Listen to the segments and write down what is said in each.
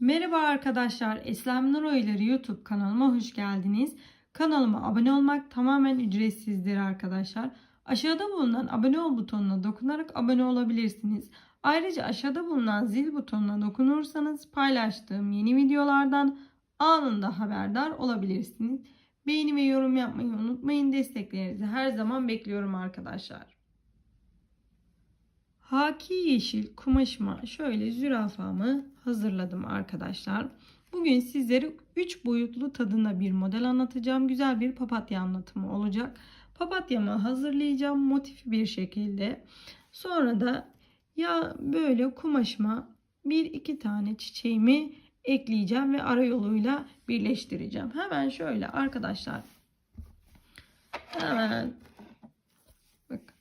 Merhaba arkadaşlar, Eslem Nur Oyları YouTube kanalıma hoş geldiniz. Kanalıma abone olmak tamamen ücretsizdir arkadaşlar. Aşağıda bulunan abone ol butonuna dokunarak abone olabilirsiniz. Ayrıca aşağıda bulunan zil butonuna dokunursanız paylaştığım yeni videolardan anında haberdar olabilirsiniz. Beğeni ve yorum yapmayı unutmayın. Desteklerinizi her zaman bekliyorum arkadaşlar. Haki yeşil kumaşıma şöyle zürafamı hazırladım arkadaşlar. Bugün sizlere 3 boyutlu tadında bir model anlatacağım. Güzel bir papatya anlatımı olacak. Papatyamı hazırlayacağım motifi bir şekilde. Sonra da ya böyle kumaşıma bir iki tane çiçeğimi ekleyeceğim ve ara yoluyla birleştireceğim. Hemen şöyle arkadaşlar. Hemen bak.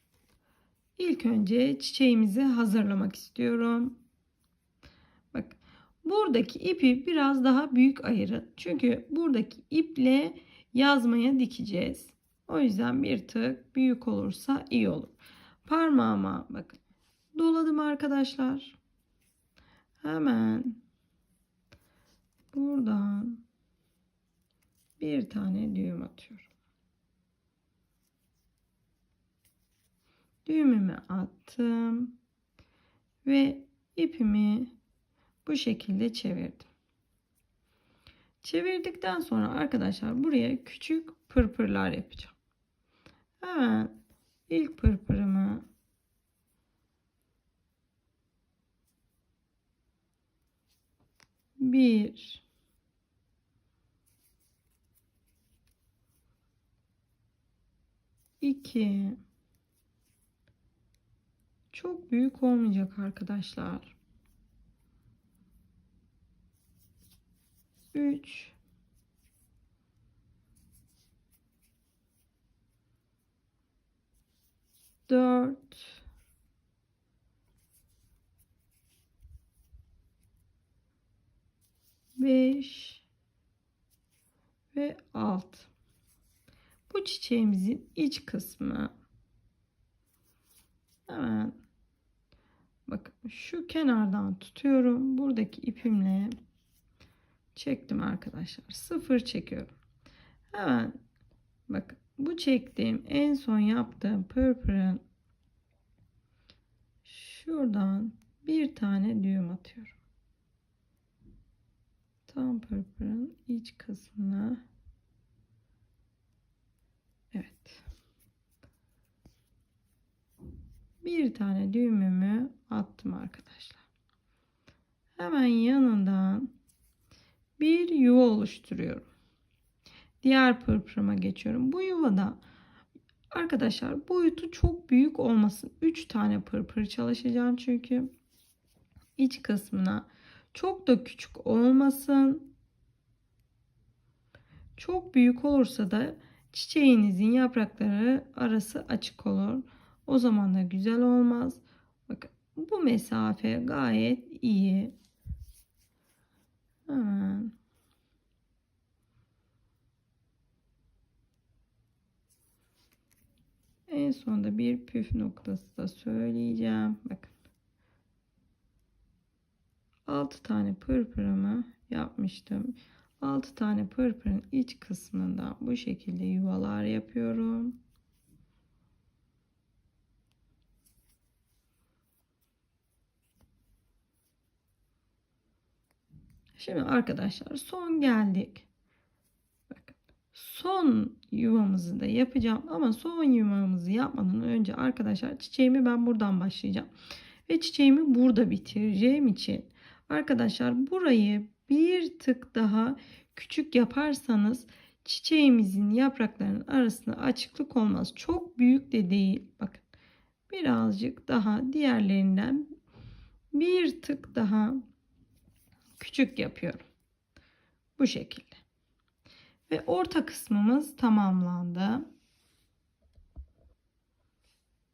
İlk önce çiçeğimizi hazırlamak istiyorum. Buradaki ipi biraz daha büyük ayırın. Çünkü buradaki iple yazmaya dikeceğiz. O yüzden bir tık büyük olursa iyi olur. Parmağıma bakın. Doladım arkadaşlar. Hemen buradan bir tane düğüm atıyorum. Düğümümü attım ve ipimi bu şekilde çevirdim. Çevirdikten sonra arkadaşlar buraya küçük pırpırlar yapacağım. Hemen ilk pırpırımı bir iki çok büyük olmayacak arkadaşlar. 3 4 5 ve 6 bu çiçeğimizin iç kısmı. Hemen. Bakın şu kenardan tutuyorum. Buradaki ipimle çektim arkadaşlar. Sıfır çekiyorum. Hemen bakın bu çektiğim en son yaptığım pırpırın şuradan bir tane düğüm atıyorum. Tam pırpırın iç kısmına. Evet. Bir tane düğümümü attım arkadaşlar. Hemen yanından bir yuva oluşturuyorum. Diğer pırpırıma geçiyorum. Bu yuvada arkadaşlar boyutu çok büyük olmasın. 3 tane pırpır çalışacağım çünkü iç kısmına çok da küçük olmasın. Çok büyük olursa da çiçeğinizin yaprakları arası açık olur. O zaman da güzel olmaz. Bakın bu mesafe gayet iyi. Hemen. En sonunda bir püf noktası da söyleyeceğim. Bakın. 6 tane pırpırımı yapmıştım. 6 tane pırpırın iç kısmında bu şekilde yuvalar yapıyorum. Şimdi arkadaşlar son geldik. Son yuvamızı da yapacağım ama son yuvamızı yapmadan önce arkadaşlar çiçeğimi ben buradan başlayacağım. Ve çiçeğimi burada bitireceğim için arkadaşlar burayı bir tık daha küçük yaparsanız çiçeğimizin yapraklarının arasında açıklık olmaz. Çok büyük de değil. Bakın birazcık daha diğerlerinden bir tık daha küçük yapıyorum. Bu şekilde. Ve orta kısmımız tamamlandı.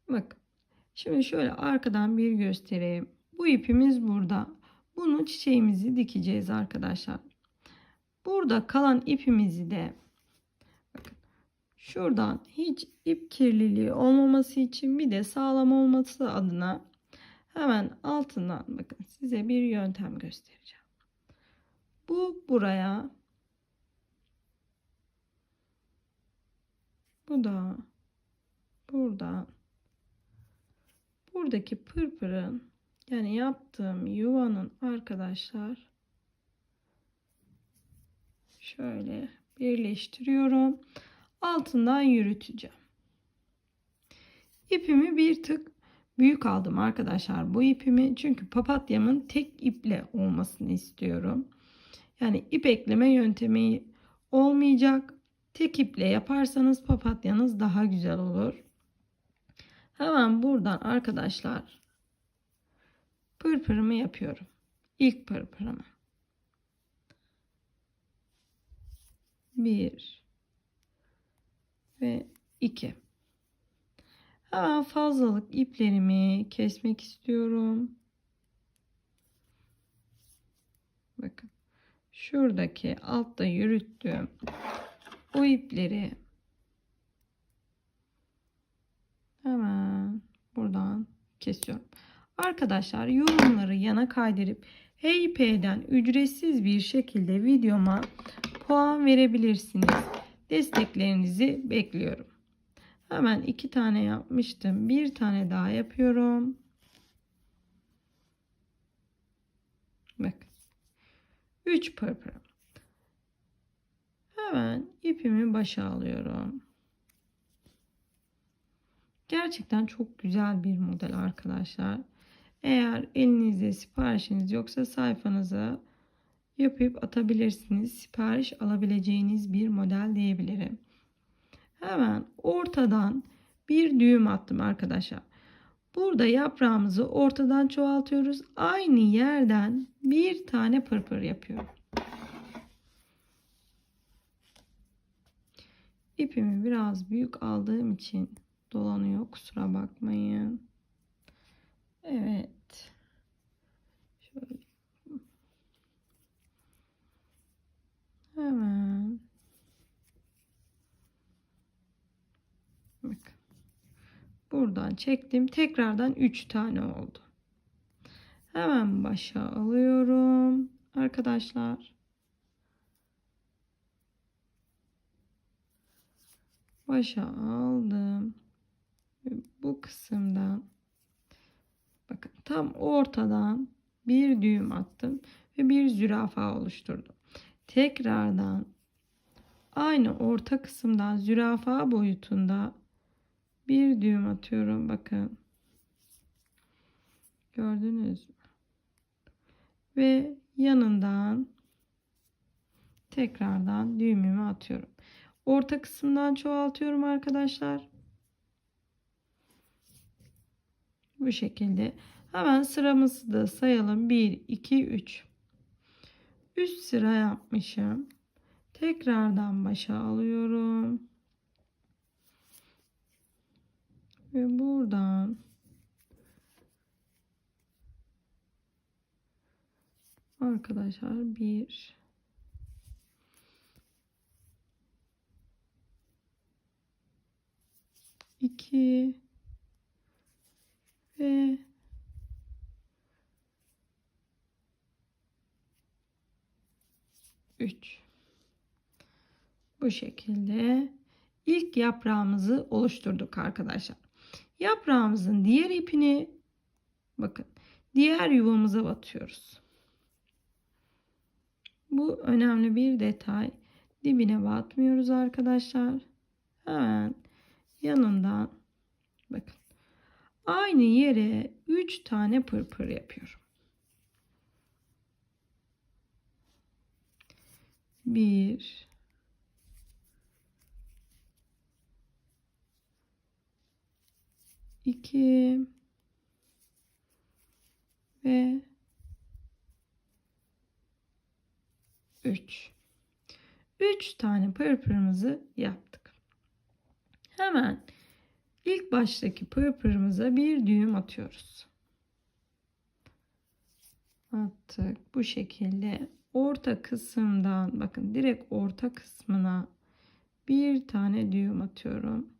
Bakın. Şimdi şöyle arkadan bir göstereyim. Bu ipimiz burada. Bunu çiçeğimizi dikeceğiz arkadaşlar. Burada kalan ipimizi de şuradan hiç ip kirliliği olmaması için bir de sağlam olması adına hemen altından bakın size bir yöntem göstereceğim. Bu buraya. Bu da buradan. Buradaki pırpırın yani yaptığım yuvanın arkadaşlar şöyle birleştiriyorum. Altından yürüteceğim. İpimi bir tık büyük aldım arkadaşlar bu ipimi. Çünkü papatyamın tek iple olmasını istiyorum. Yani ip ekleme yöntemi olmayacak. Tek iple yaparsanız papatyanız daha güzel olur. Hemen buradan arkadaşlar pırpırımı yapıyorum. İlk pırpırımı. Bir ve iki. Hemen fazlalık iplerimi kesmek istiyorum. Bakın. Şuradaki altta yürüttüğüm o ipleri hemen buradan kesiyorum. Arkadaşlar yorumları yana kaydırıp HeyP'den ücretsiz bir şekilde videoma puan verebilirsiniz. Desteklerinizi bekliyorum. Hemen iki tane yapmıştım. Bir tane daha yapıyorum. Bak. 3 pırpır. Hemen ipimi başa alıyorum. Gerçekten çok güzel bir model arkadaşlar. Eğer elinizde siparişiniz yoksa sayfanıza yapıp atabilirsiniz. Sipariş alabileceğiniz bir model diyebilirim. Hemen ortadan bir düğüm attım arkadaşlar. Burada yaprağımızı ortadan çoğaltıyoruz. Aynı yerden bir tane pırpır yapıyorum. İpimi biraz büyük aldığım için dolanıyor. Kusura bakmayın. Evet. Şöyle. Hemen. Bakın. Buradan çektim. Tekrardan 3 tane oldu. Hemen başa alıyorum. Arkadaşlar. Başa aldım. Bu kısımdan bakın tam ortadan bir düğüm attım ve bir zürafa oluşturdum. Tekrardan aynı orta kısımdan zürafa boyutunda bir düğüm atıyorum. Bakın. Gördünüz mü? Ve yanından tekrardan düğümümü atıyorum. Orta kısımdan çoğaltıyorum arkadaşlar. Bu şekilde. Hemen sıramızı da sayalım. 1, 2, 3. Üst sıra yapmışım. Tekrardan başa alıyorum. Ve buradan arkadaşlar bir iki ve üç bu şekilde ilk yaprağımızı oluşturduk arkadaşlar. Yaprağımızın diğer ipini bakın diğer yuvamıza batıyoruz. Bu önemli bir detay. Dibine batmıyoruz arkadaşlar. Hemen yanından bakın. Aynı yere 3 tane pırpır yapıyorum. 1 2 ve 3 3 tane pırpırımızı yaptık. Hemen ilk baştaki pırpırımıza bir düğüm atıyoruz. Attık. Bu şekilde orta kısımdan bakın direkt orta kısmına bir tane düğüm atıyorum.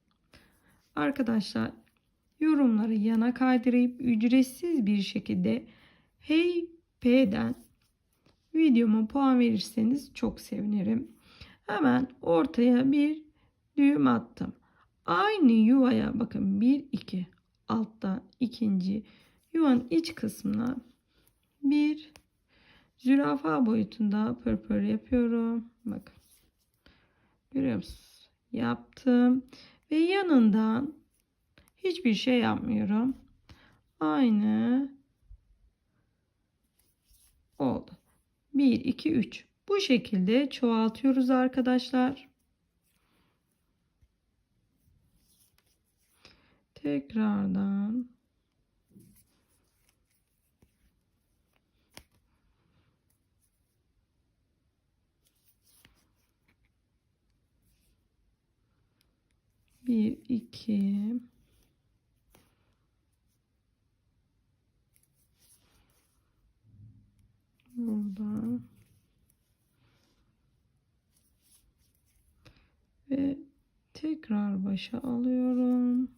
Arkadaşlar yorumları yana kaydırıp ücretsiz bir şekilde Hey P'den videoma puan verirseniz çok sevinirim. Hemen ortaya bir düğüm attım. Aynı yuvaya bakın 1 2 alttan ikinci yuvanın iç kısmına bir zürafa boyutunda pırpır yapıyorum. Bakın. Görüyor musunuz? Yaptım. Ve yanından hiçbir şey yapmıyorum. Aynı oldu. 1 2 3 bu şekilde çoğaltıyoruz arkadaşlar. Tekrardan bir iki burada ve tekrar başa alıyorum.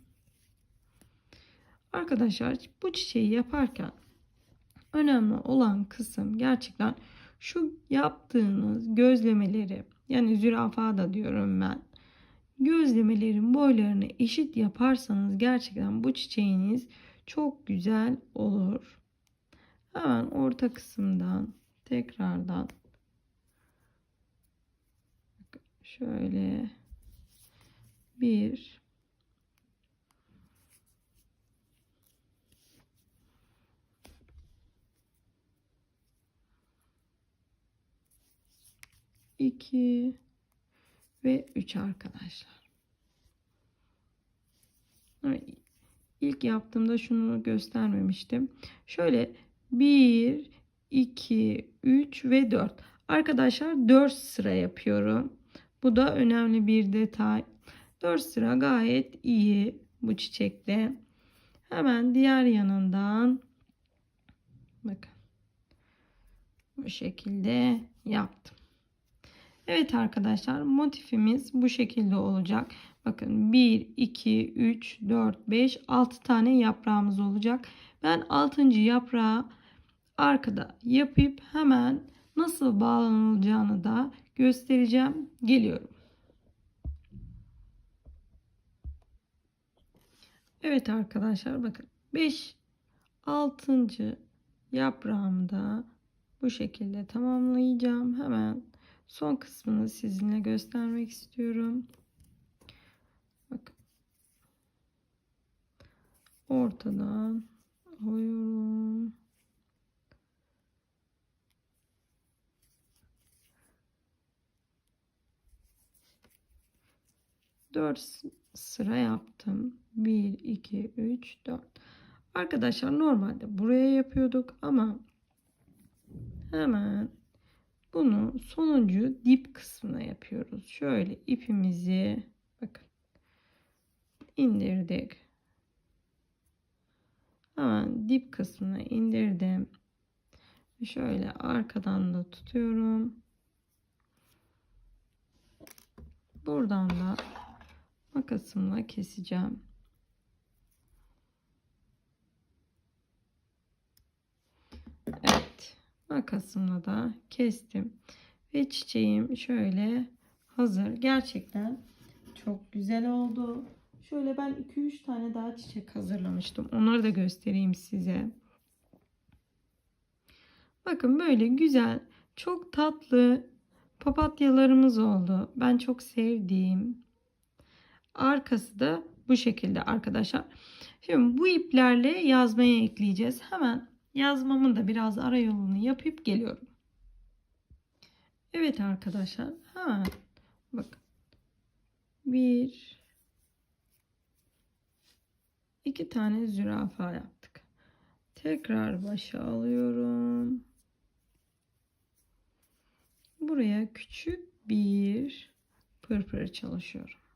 Arkadaşlar bu çiçeği yaparken önemli olan kısım gerçekten şu yaptığınız gözlemeleri yani zürafa da diyorum ben. Gözlemelerin boylarını eşit yaparsanız gerçekten bu çiçeğiniz çok güzel olur. Hemen orta kısımdan tekrardan şöyle bir iki ve üç arkadaşlar. İlk yaptığımda şunu göstermemiştim. Şöyle 1, 2, 3 ve 4. Arkadaşlar 4 sıra yapıyorum. Bu da önemli bir detay. 4 sıra gayet iyi bu çiçekte. Hemen diğer yanından bakın bu şekilde yaptım. Evet arkadaşlar motifimiz bu şekilde olacak. Bakın 1, 2, 3, 4, 5, 6 tane yaprağımız olacak. Ben 6. yaprağı arkada yapıp hemen nasıl bağlanılacağını da göstereceğim. Geliyorum. Evet arkadaşlar bakın 5 6. yaprağımda bu şekilde tamamlayacağım. Hemen son kısmını sizinle göstermek istiyorum. Bakın. Ortadan alıyorum. Dört sıra yaptım. 1, 2, 3, 4. Arkadaşlar normalde buraya yapıyorduk ama hemen bunu sonuncu dip kısmına yapıyoruz. Şöyle ipimizi bakın indirdik. Hemen dip kısmına indirdim. Şöyle arkadan da tutuyorum. Buradan da makasımla keseceğim. Evet. Makasımla da kestim. Ve çiçeğim şöyle hazır. Gerçekten çok güzel oldu. Şöyle ben 2-3 tane daha çiçek hazırlamıştım. Onları da göstereyim size. Bakın böyle güzel, çok tatlı papatyalarımız oldu. Ben çok sevdiğim. Arkası da bu şekilde arkadaşlar. Şimdi bu iplerle yazmaya ekleyeceğiz. Hemen yazmamın da biraz ara yolunu yapıp geliyorum. Evet arkadaşlar. Hemen bakın. Bir iki tane zürafa yaptık. Tekrar başa alıyorum. Buraya küçük bir pırpır çalışıyorum.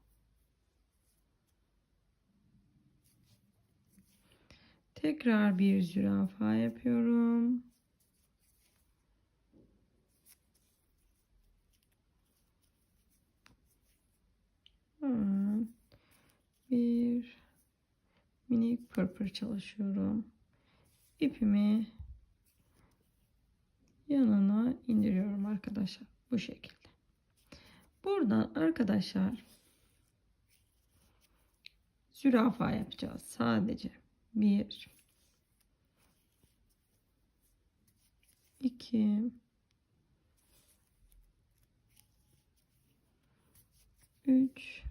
Tekrar bir zürafa yapıyorum. Bir minik pırpır çalışıyorum. İpimi yanına in arkadaşlar bu şekilde. Buradan arkadaşlar zürafa yapacağız sadece. Bir, iki, üç,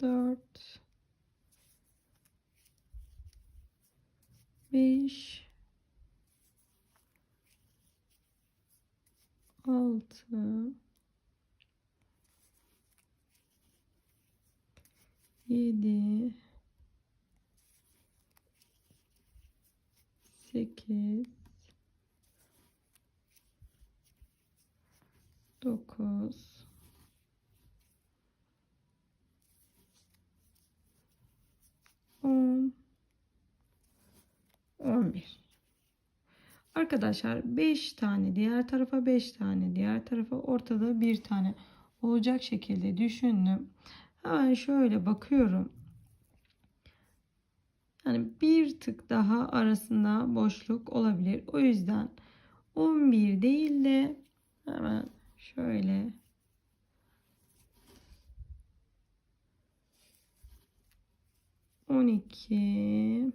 dört, beş, altı, yedi, sekiz, dokuz, on, on bir. Arkadaşlar 5 tane diğer tarafa 5 tane diğer tarafa ortada bir tane olacak şekilde düşündüm. Hemen şöyle bakıyorum. Yani bir tık daha arasında boşluk olabilir. O yüzden 11 değil de hemen şöyle on iki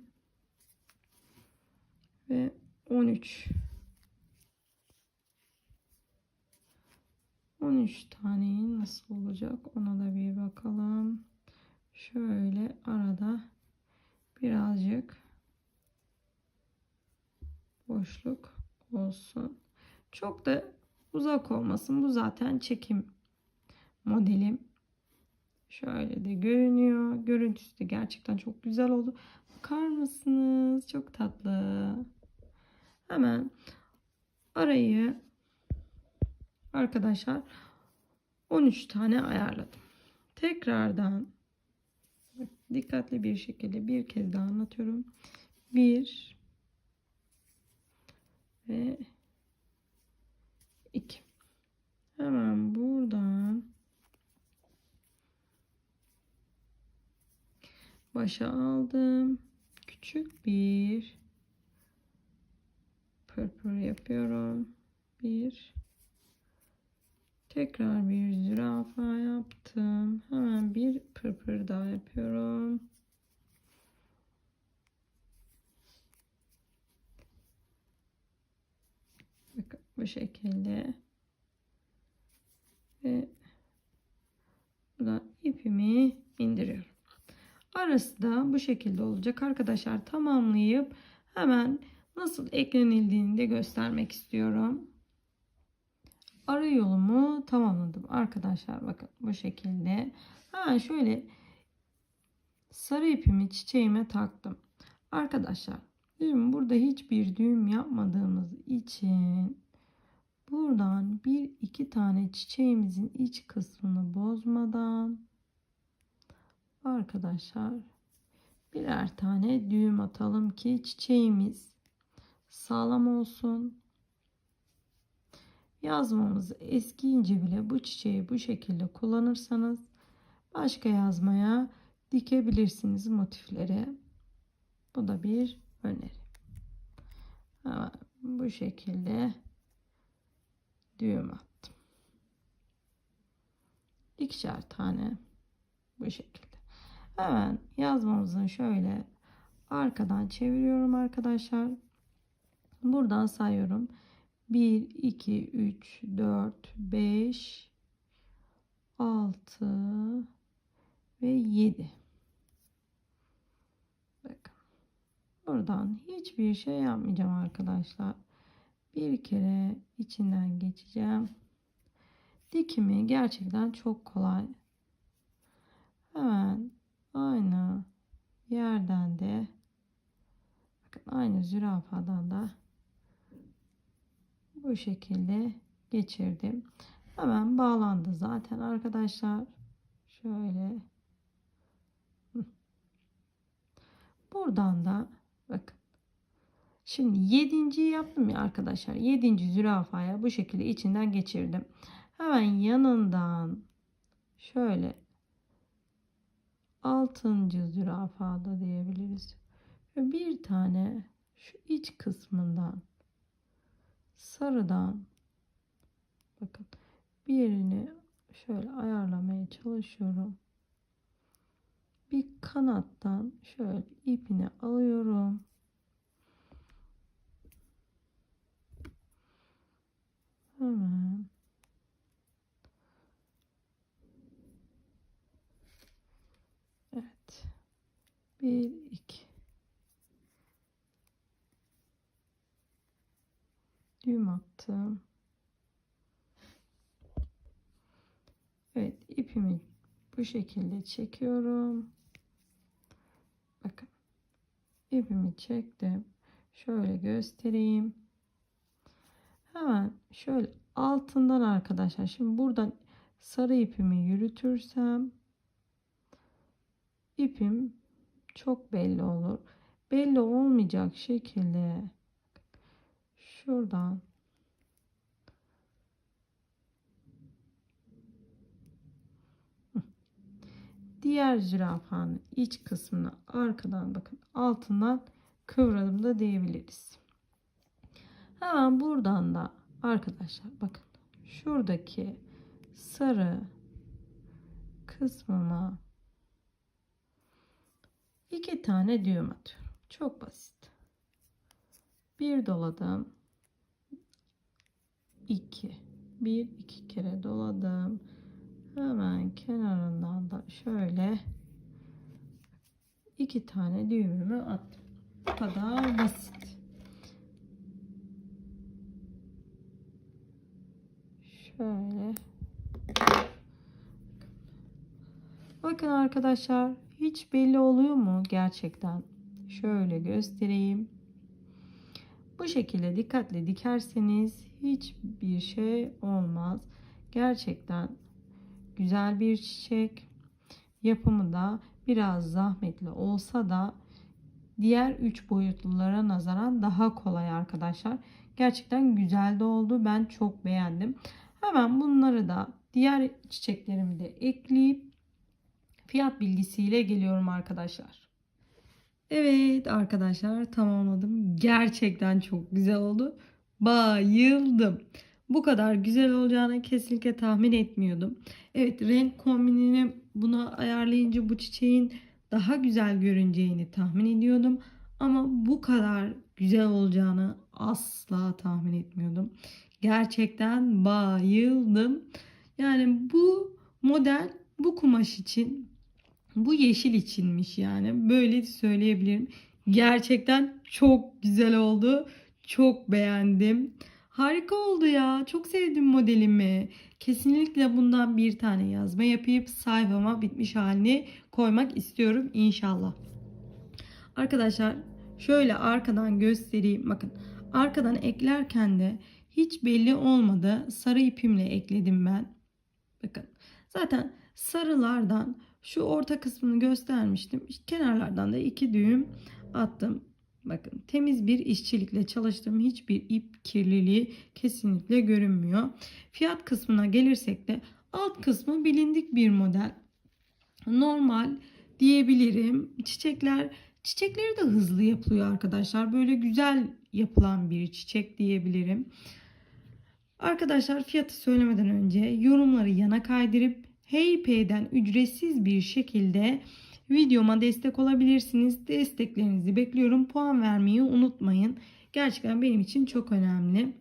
ve 13 13 tane nasıl olacak? Ona da bir bakalım. Şöyle arada birazcık boşluk olsun. Çok da uzak olmasın. Bu zaten çekim modelim. Şöyle de görünüyor. Görüntüsü de gerçekten çok güzel oldu. Bakar mısınız? Çok tatlı. Hemen arayı arkadaşlar 13 tane ayarladım. Tekrardan dikkatli bir şekilde bir kez daha anlatıyorum. 1 ve 2. Hemen buradan başa aldım. Küçük bir pırpır yapıyorum. Bir. Tekrar bir zürafa yaptım. Hemen bir pırpır daha yapıyorum. Bakın bu şekilde. Ve buradan ipimi indiriyorum. Arası da bu şekilde olacak arkadaşlar. Tamamlayıp hemen nasıl eklenildiğini de göstermek istiyorum. Ara yolumu tamamladım arkadaşlar. Bakın bu şekilde. Ha şöyle sarı ipimi çiçeğime taktım. Arkadaşlar şimdi burada hiçbir düğüm yapmadığımız için buradan bir iki tane çiçeğimizin iç kısmını bozmadan arkadaşlar birer tane düğüm atalım ki çiçeğimiz sağlam olsun. Yazmamız eskiyince bile bu çiçeği bu şekilde kullanırsanız başka yazmaya dikebilirsiniz motifleri. Bu da bir öneri. Bu şekilde düğüm attım. İkişer tane bu şekilde. Hemen yazmamızın şöyle arkadan çeviriyorum arkadaşlar. Buradan sayıyorum. 1, 2, 3, 4, 5, 6 ve 7. Bakın. Buradan hiçbir şey yapmayacağım arkadaşlar. Bir kere içinden geçeceğim. Dikimi gerçekten çok kolay. Hemen aynı yerden de bakın aynı zürafadan da bu şekilde geçirdim. Hemen bağlandı zaten arkadaşlar. Şöyle. Buradan da bakın. Şimdi yedinciyi yaptım ya arkadaşlar. Yedinci zürafaya bu şekilde içinden geçirdim. Hemen yanından şöyle altıncı zürafada diyebiliriz. Bir tane şu iç kısmından sarıdan bakın bir yerini şöyle ayarlamaya çalışıyorum. Bir kanattan şöyle ipini alıyorum. Hemen Evet. Bir, iki. Düğüm attım. Evet, ipimi bu şekilde çekiyorum. Bakın. ipimi çektim. Şöyle göstereyim. Hemen şöyle altından arkadaşlar. Şimdi buradan sarı ipimi yürütürsem ipim çok belli olur. Belli olmayacak şekilde şuradan diğer zürafanın iç kısmına arkadan bakın altından kıvradım da diyebiliriz. Hemen buradan da arkadaşlar bakın şuradaki sarı kısmıma iki tane düğüm atıyorum. Çok basit. Bir doladım. İki. Bir iki kere doladım. Hemen kenarından da şöyle iki tane düğümümü attım. Bu kadar basit. Şöyle. Bakın arkadaşlar hiç belli oluyor mu gerçekten? Şöyle göstereyim. Bu şekilde dikkatli dikerseniz hiçbir şey olmaz. Gerçekten güzel bir çiçek. Yapımı da biraz zahmetli olsa da diğer üç boyutlulara nazaran daha kolay arkadaşlar. Gerçekten güzel de oldu. Ben çok beğendim. Hemen bunları da diğer çiçeklerimi de ekleyip fiyat bilgisiyle geliyorum arkadaşlar. Evet arkadaşlar tamamladım. Gerçekten çok güzel oldu. Bayıldım. Bu kadar güzel olacağını kesinlikle tahmin etmiyordum. Evet renk kombinini buna ayarlayınca bu çiçeğin daha güzel görüneceğini tahmin ediyordum. Ama bu kadar güzel olacağını asla tahmin etmiyordum. Gerçekten bayıldım. Yani bu model bu kumaş için bu yeşil içinmiş yani. Böyle söyleyebilirim. Gerçekten çok güzel oldu. Çok beğendim. Harika oldu ya. Çok sevdim modelimi. Kesinlikle bundan bir tane yazma yapıp sayfama bitmiş halini koymak istiyorum inşallah. Arkadaşlar şöyle arkadan göstereyim. Bakın arkadan eklerken de hiç belli olmadı. Sarı ipimle ekledim ben. Bakın zaten sarılardan şu orta kısmını göstermiştim. Kenarlardan da iki düğüm attım. Bakın temiz bir işçilikle çalıştım. Hiçbir ip kirliliği kesinlikle görünmüyor. Fiyat kısmına gelirsek de alt kısmı bilindik bir model. Normal diyebilirim. Çiçekler çiçekleri de hızlı yapılıyor arkadaşlar. Böyle güzel yapılan bir çiçek diyebilirim. Arkadaşlar fiyatı söylemeden önce yorumları yana kaydırıp HeyPay'den ücretsiz bir şekilde videoma destek olabilirsiniz. Desteklerinizi bekliyorum. Puan vermeyi unutmayın. Gerçekten benim için çok önemli.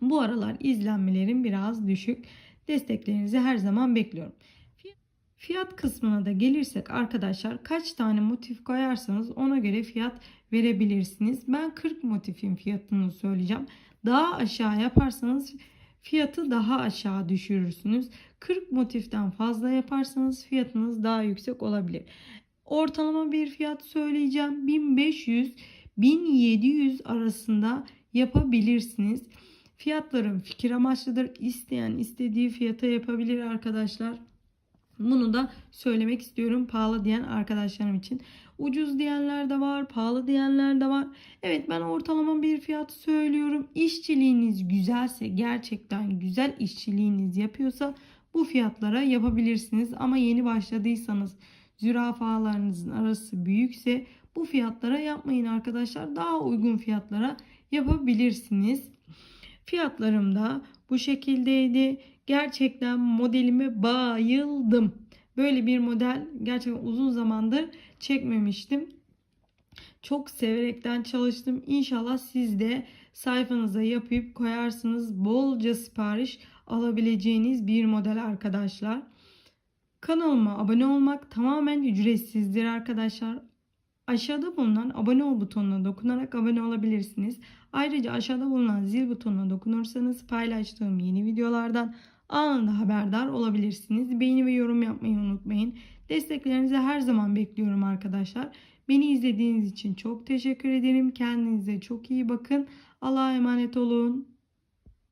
Bu aralar izlenmelerim biraz düşük. Desteklerinizi her zaman bekliyorum. Fiyat kısmına da gelirsek arkadaşlar kaç tane motif koyarsanız ona göre fiyat verebilirsiniz. Ben 40 motifin fiyatını söyleyeceğim. Daha aşağı yaparsanız fiyatı daha aşağı düşürürsünüz. 40 motiften fazla yaparsanız fiyatınız daha yüksek olabilir. Ortalama bir fiyat söyleyeceğim. 1500 1700 arasında yapabilirsiniz. Fiyatlarım fikir amaçlıdır. İsteyen istediği fiyata yapabilir arkadaşlar. Bunu da söylemek istiyorum pahalı diyen arkadaşlarım için. Ucuz diyenler de var, pahalı diyenler de var. Evet ben ortalama bir fiyat söylüyorum. İşçiliğiniz güzelse, gerçekten güzel işçiliğiniz yapıyorsa bu fiyatlara yapabilirsiniz. Ama yeni başladıysanız, zürafalarınızın arası büyükse bu fiyatlara yapmayın arkadaşlar. Daha uygun fiyatlara yapabilirsiniz. Fiyatlarım da bu şekildeydi. Gerçekten modelime bayıldım. Böyle bir model gerçekten uzun zamandır çekmemiştim. Çok severekten çalıştım. İnşallah siz de sayfanıza yapıp koyarsınız. Bolca sipariş alabileceğiniz bir model arkadaşlar. Kanalıma abone olmak tamamen ücretsizdir arkadaşlar. Aşağıda bulunan abone ol butonuna dokunarak abone olabilirsiniz. Ayrıca aşağıda bulunan zil butonuna dokunursanız paylaştığım yeni videolardan anında haberdar olabilirsiniz. Beğeni ve yorum yapmayı unutmayın. Desteklerinizi her zaman bekliyorum arkadaşlar. Beni izlediğiniz için çok teşekkür ederim. Kendinize çok iyi bakın. Allah'a emanet olun.